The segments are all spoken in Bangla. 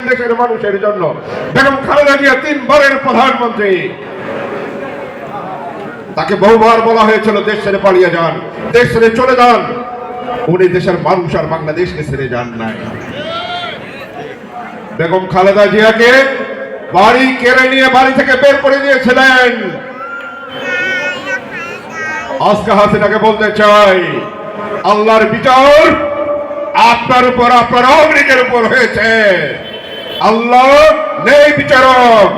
দেশের মানুষের জন্য। বেগম খালেদা জিয়া তিনবারের প্রধানমন্ত্রী। তাকে বহুবার বলা হয়েছিল দেশ ছেড়ে পালিয়ে যান দেশ ছেড়ে চলে যান। উনি দেশের মানুষ আর বাংলাদেশকে ছেড়ে যান নাই। বেগম খালেদা জিয়াকে বাড়ি কেড়ে নিয়ে বাড়ি থেকে বের করে দিয়েছিলেন। আজকে হাসিনাকে বলতে চাই, আল্লাহর বিচার আপনার উপর, আপনার অগ্রিকের উপর হয়েছে। আল্লাহ নেই বিচারক।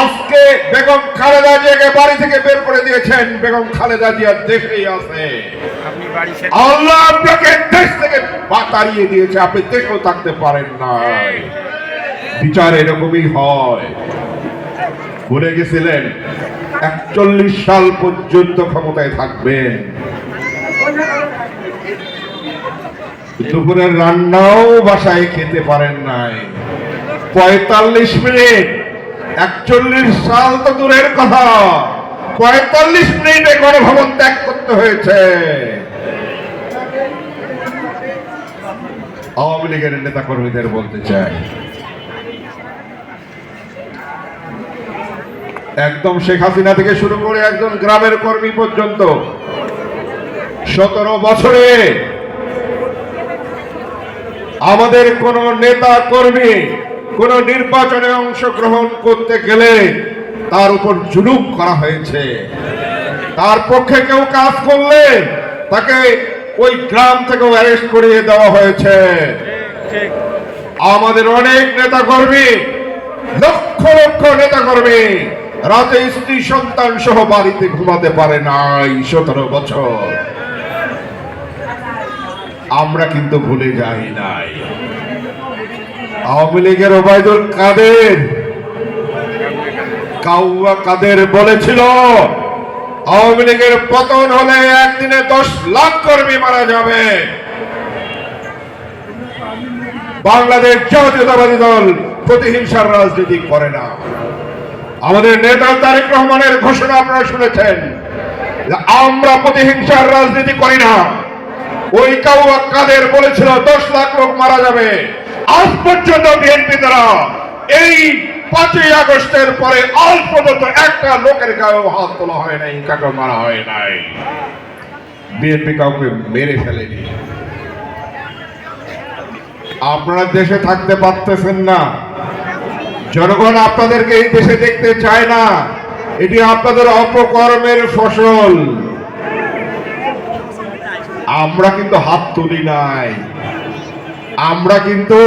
আজকে বেগম খালেদা জিয়াকে বাড়ি থেকে বের করে দিয়েছেন। বেগম খালেদা জিয়া দেশেই আছে। আল্লাহ আপনাকে দেশ থেকে তাড়িয়ে দিয়েছে। আপনি দেশেও থাকতে পারেন না। বিচার এরকমই হয়। ভুলে গেছিলেন? একচল্লিশ সাল পর্যন্ত ক্ষমতায় থাকবেন। দুপুরের রান্নাও বাসায় খেতে পারেন নাই। পঁয়তাল্লিশ মিনিট। একচল্লিশ সাল তো দূরের কথা। পঁয়তাল্লিশ মিনিটে গণভবন ত্যাগ করতে হয়েছে। আওয়ামী লীগের নেতা কর্মীদের বলতে চাই। একদম শেখ হাসিনা থেকে শুরু করে একজন গ্রামের কর্মী পর্যন্ত সতেরো বছরে আমাদের কোন নেতা কর্মী কোন নির্বাচনে অংশগ্রহণ করতে গেলে তার উপর জুলুম করা হয়েছে। তার পক্ষে কেউ কাজ করলে তাকে ওই গ্রাম থেকে অ্যারেস্ট করিয়ে দেওয়া হয়েছে। আমাদের অনেক নেতা কর্মী লক্ষ লক্ষ নেতা কর্মী রাতে স্ত্রী সন্তান সহ বাড়িতে ঘুমাতে পারে নাই সতেরো বছর। আমরা কিন্তু ভুলে যাই নাই। আওয়ামী লীগের ওবায়দুল কাদের। কাউয়া কাদের বলেছিল, আওয়ামী লীগের পতন হলে একদিনে দশ লাখ কর্মী মারা যাবে। বাংলাদেশ জাতীয়তাবাদী দল প্রতিহিংসার রাজনীতি করে না। আমাদের নেতা তারেক রহমানের ঘোষণা আপনারা শুনেছেন আমরা প্রতিহিংসার রাজনীতি করি না। ওই কাউয়া কাদের বলেছিল, দশ লাখ লোক মারা যাবে। আজ পর্যন্ত বিএনপি দ্বারা এই পাঁচই আগস্টের পরে পর্যন্ত একটা লোকের গায়েও হাত তোলা হয় নাই কাউকে মারা হয় নাই। বিএনপি কাউকে মেরে ফেলেনি। আপনারা দেশে থাকতে পারতেছেন না। জনগণ আপনাদেরকে এই দেশে দেখতে চায় না। এটি আপনাদের অপকর্মের ফসল। আমরা কিন্তু হাত তুলি নাই। আমরা কিন্তু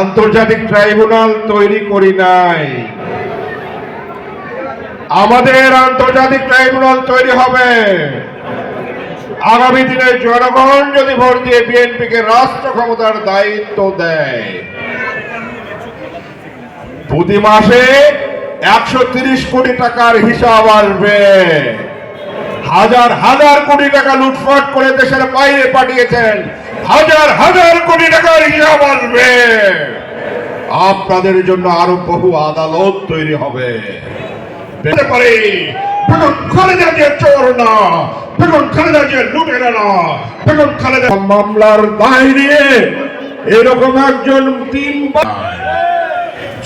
আন্তর্জাতিক ট্রাইব্যুনাল তৈরি করি নাই। আমাদের আন্তর্জাতিক ট্রাইব্যুনাল তৈরি হবে। আগামী দিনে জনগণ যদি ভোট দিয়ে বিএনপিকে রাষ্ট্র ক্ষমতার দায়িত্ব দেয়, প্রতি মাসে একশো কোটি টাকার হিসাব আসবে। হাজার হাজার কোটি টাকা লুটপাট করে দেশের বাইরে পাঠিয়েছেন। হাজার হাজার কোটি টাকার হিসাব আসবে। আপনাদের জন্য আরও বহু আদালত তৈরি হবে।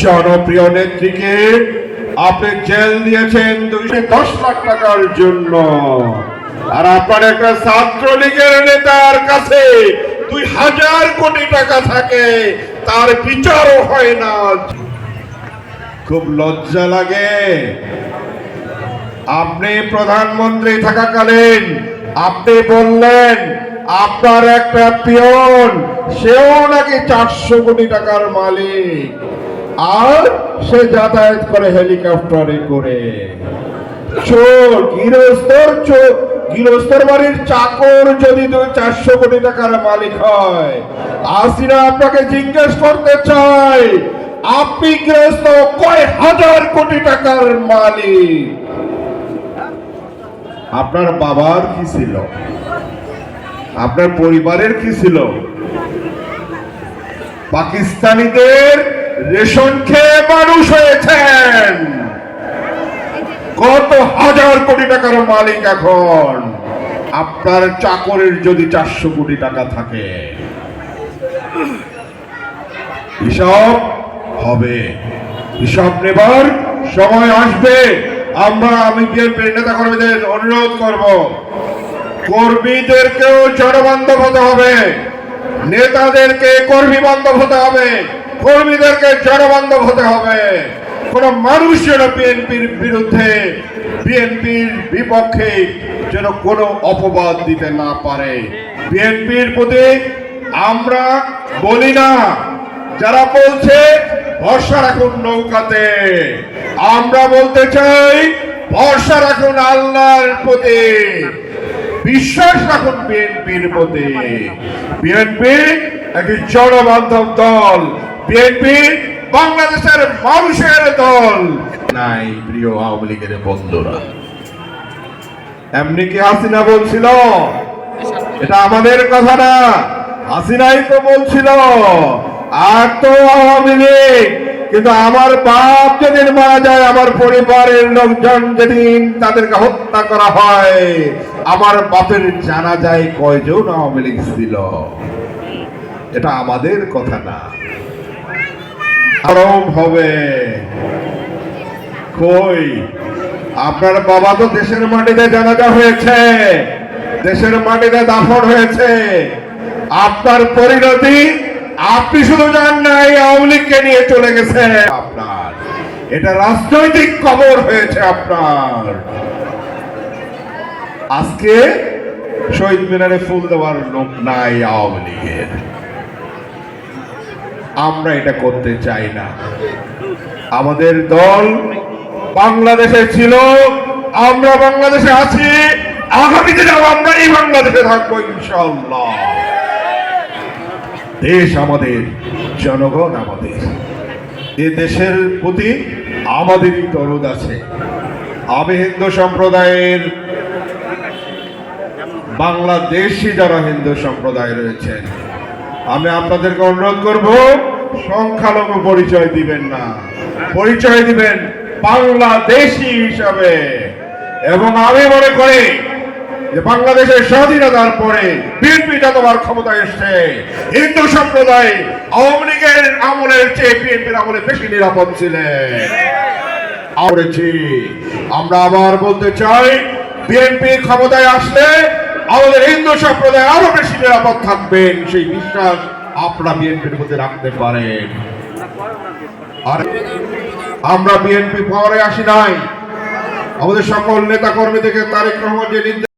জনপ্রিয় নেত্রীকে আপনি জেল দিয়েছেন দুইশো দশ লাখ টাকার জন্য। আর আপনার একটা ছাত্রলীগের নেতার কাছে দুই হাজার কোটি টাকা থাকে, তার বিচারও হয় না। খুব লজ্জা লাগে। আপনি প্রধানমন্ত্রী থাকাকালীন আপনি বললেন, আপনার একটা পিয়ন, সেও নাকি চারশো কোটি টাকার মালিক। আর সে যাতায়াত করে হেলিকপ্টারে করে। চোর, গৃহস্থর চোর, গৃহস্থর বাড়ির চাকর যদি চারশো কোটি টাকার মালিক হয় আসিরা আপনাকে জিজ্ঞেস করতে চাই, আপনি গৃহস্থ কয় হাজার কোটি টাকার মালিক? আপনার বাবার কি ছিল? আপনার পরিবারের কি ছিল? পাকিস্তানিদের রেশন খেয়ে মানুষ হয়েছেন। কত হাজার কোটি টাকার মালিক এখন। আপনার চাকরের যদি চারশো কোটি টাকা থাকে, হিসাব হবে। হিসাব নেবার সময় আসবে। আমরা, আমি বিএনপির নেতা কর্মীদের অনুরোধ করব, কর্মীদেরকেও জনবান্ধব হতে হবে, নেতাদেরকে কর্মী বান্ধব হতে হবে। কর্মীদেরকে জনবান্ধব হতে হবে। কোন মানুষ যেন বিএনপির বিরুদ্ধে, বিএনপির বিপক্ষে যেন কোনো অপবাদ দিতে না পারে। বিএনপির প্রতি আমরা বলি না, যারা বলছে ভরসা রাখুন নৌকাতে। আমরা বলতে চাই ভরসা রাখুন আল্লাহর প্রতি। বিশ্বাস রাখুন বিএনপির প্রতি। বিএনপি একটি জনবান্ধব দল। বিএনপি বাংলাদেশের মানুষের দল। নাই প্রিয় আওয়ামী লীগের বন্ধুরা। এমনি কি হাসিনা বলছিল? এটা আমাদের কথা না। হাসিনাই তো বলছিল আর তো আওয়ামী লীগ কিন্তু আমার বাপ যেদিন মারা যায় আমার পরিবারের লোকজন যেদিন তাদেরকে হত্যা করা হয় আমার বাপের জানা যায় কয়জন আওয়ামী লীগ ছিল? এটা আমাদের কথা না। আরম হবে। কই? আপনার বাবা তো দেশের মাটিতে জানাজা হয়েছে। দেশের মাটিতে দাফন হয়েছে। আপনার পরিণতি, আপনি শুধু জান নাই, আওয়ামী লীগকে নিয়ে চলে গেছে আপনার। এটা রাজনৈতিক কবর হয়েছে আপনার। আজকে শহীদ মিনারে ফুল দেওয়ার লোক নাই আওয়ামী লীগের। আমরা এটা করতে চাই না। আমাদের দল বাংলাদেশে ছিল, আমরা বাংলাদেশে আছি, আগামীতে যাব আমরা এই বাংলাদেশে থাকব ইনশাল্লাহ দেশ আমাদের, জনগণ আমাদের। এ দেশের প্রতি আমাদেরই দরদ আছে। আমি হিন্দু সম্প্রদায়ের বাংলাদেশি যারা হিন্দু সম্প্রদায় রয়েছেন আমি আপনাদেরকে অনুরোধ করব, সংখ্যালঘু পরিচয় দিবেন না। পরিচয় দিবেন বাংলাদেশি হিসাবে। এবং আমি মনে করি যে বাংলাদেশের স্বাধীনতার পরে বিএনপি যতবার ক্ষমতায় এসছে, হিন্দু সম্প্রদায় আওয়ামী লীগের আমলের চেয়ে বিএনপির আমলে বেশি নিরাপদ ছিলেন আমরা আবার বলতে চাই, বিএনপি ক্ষমতায় আসলে আমাদের হিন্দু সম্প্রদায় আরও বেশি নিরাপদ থাকবেন সেই বিশ্বাস আপনারা বিএনপির মধ্যে রাখতে পারেন আর আমরা বিএনপি পরে আসি নাই। আমাদের সকল নেতা কর্মী থেকে তারেক রহমান যে